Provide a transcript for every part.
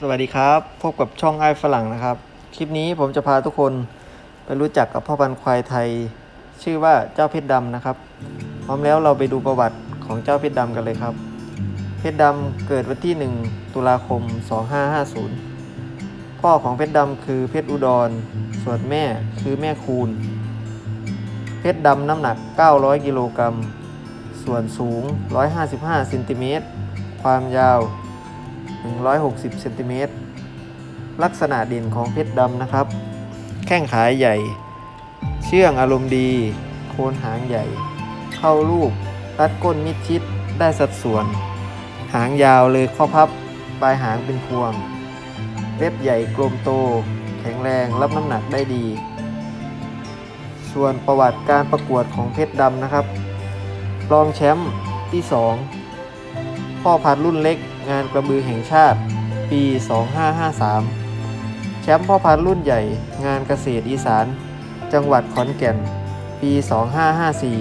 สวัสดีครับ พบกับช่องไอ้ฝรั่งนะครับ คลิปนี้ผมจะพาทุกคนไปรู้จักกับพ่อพันธุ์ควายไทย ชื่อว่าเจ้าเพชรดำนะครับ พร้อมแล้วเราไปดูประวัติของเจ้าเพชรดำกันเลยครับ เพชรดำเกิดวันที่ 1 ตุลาคม 2550 พ่อของเพชรดำคือเพชรอุดร ส่วนแม่คือแม่คูณ เพชรดำน้ำหนัก 900 กิโลกรัม ส่วนสูง 155 เซนติเมตร ความยาว 160เซนติเมตรลักษณะเด่นของเพชรดำนะครับ แข้งขาใหญ่ เชื่องอารมณ์ดี โคนหางใหญ่ เข้ารูปรัดก้นมิดชิดได้สัดส่วน หางยาวเลยข้อพับ ปลายหางเป็นพวง เล็บใหญ่กลมโต แข็งแรงรับน้ำหนักได้ดี ส่วนประวัติการประกวดของเพชรดำนะครับ รองแชมป์ที่ 2 พ่อพันธุ์รุ่นเล็ก งานกระบือแห่งชาติ ปี 2553 แชมป์พ่อพันธุ์รุ่นใหญ่ งานเกษตรอีสาน จังหวัดขอนแก่น ปี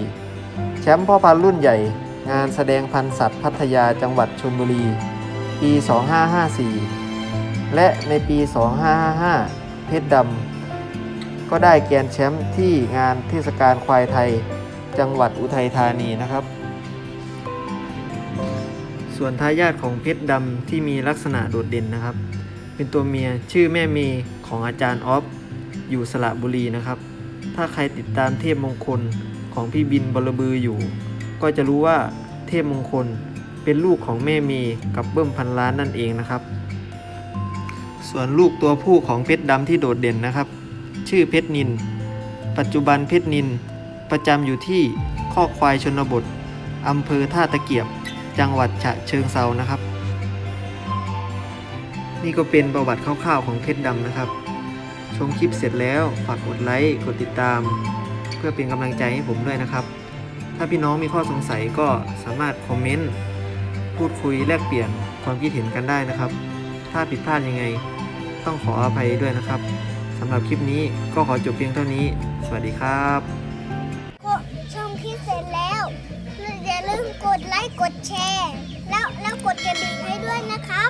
2554 แชมป์พ่อพันธุ์รุ่นใหญ่ งานแสดงพันธุ์สัตว์พัทยาจังหวัดชลบุรี ปี 2554 และในปี 2555 เพชรดำ ก็ได้แกรนด์แชมป์ที่งานเทศกาลควายไทย จังหวัดอุทัยธานีนะครับ ส่วนทายาทของเพชรดำที่มีลักษณะโดดเด่นนะครับ เป็นตัวเมียชื่อแม่เมย์ของอาจารย์ออฟอยู่สระบุรีนะครับ ถ้าใครติดตามเทพมงคลของพี่บินบลบืออยู่ ก็จะรู้ว่าเทพมงคลเป็นลูกของแม่เมย์กับเบิ้มพันล้านนั่นเองนะครับ ส่วนลูกตัวผู้ของเพชรดำที่โดดเด่นนะครับ ชื่อเพชรนิน ปัจจุบันเพชรนินประจำอยู่ที่ข้อควายชนบทอำเภอท่าตะเกียบ จังหวัดฉะเชิงเซานะครับ นี่ก็เป็นประวัติคร่าวๆของเพชรดำนะครับ ชมคลิปเสร็จแล้วฝากกดไลค์กดติดตาม เพื่อเป็นกำลังใจให้ผมด้วยนะครับ ถ้าพี่น้องมีข้อสงสัยก็สามารถคอมเมนต์พูดคุยแลกเปลี่ยนความคิดเห็นกันได้นะครับ ถ้าผิดพลาดยังไงต้องขออภัยด้วยนะครับสำหรับคลิปนี้ก็ขอจบเพียงเท่านี้ สวัสดีครับก็ชมคลิปเสร็จแล้ว ลืมกดไลค์กดแชร์ แล้วแล้วกดกระดิ่งให้ด้วยนะครับ